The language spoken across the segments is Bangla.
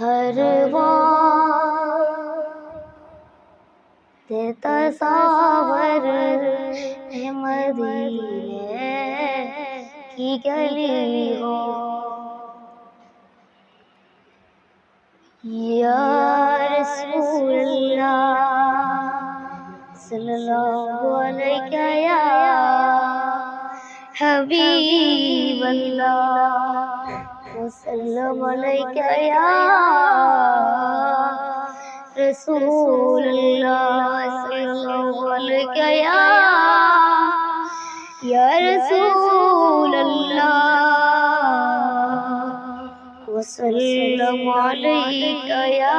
ہر تے تصاور مدینے کی گلی ہو۔ یا رسول اللہ صلی اللہ علیہ یا حبیب اللہ۔ وسلم علیکہ یا رسول اللہ وسلم علیکہ یا یا رسول اللہ وسلم علیکہ یا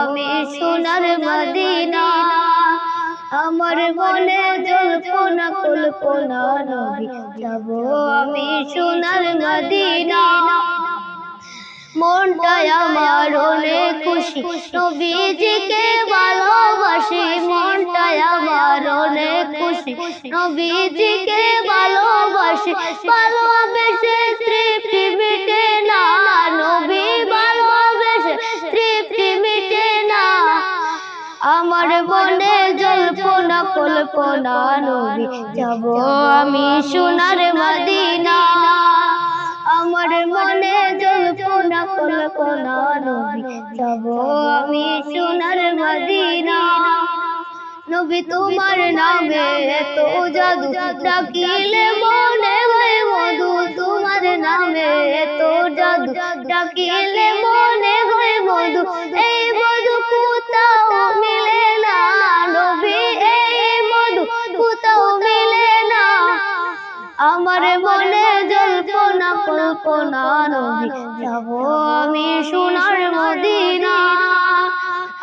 আমি সোনার মদিনা। আমার মনে জল্পনা, কল্পনা, নবী। যাব আমি সোনার মদিনা। মনটাই আমার অনেক খুশি। নবীজিকে ভালোবাসি। মনটাই আমার অনেক খুশি। নবীজিকে ভালোবেসে। আমার মনে জল্পনা কল্পনা নবী। যাব আমি সোনার মদিনা। আমার মনে জল্পনা কল্পনা নবী। যাব আমি সোনার মদিনা। নবী, তোমার নামে এত জাদু ডাকিলে মনে মধু। তোমার নামে এত জাদু ডাকিলে জল্পনা কল্পনা নবী যাব আমি সোনার মদিনা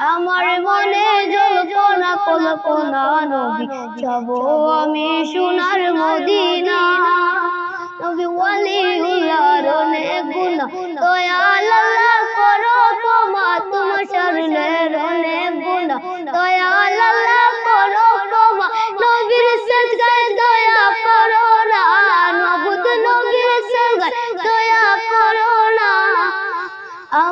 আমার মনে জল্পনা কল্পনা নবী যাব আমি সোনার মদিনা নবী ওয়ালিউল্লাহর অনেক গুনা দয়াল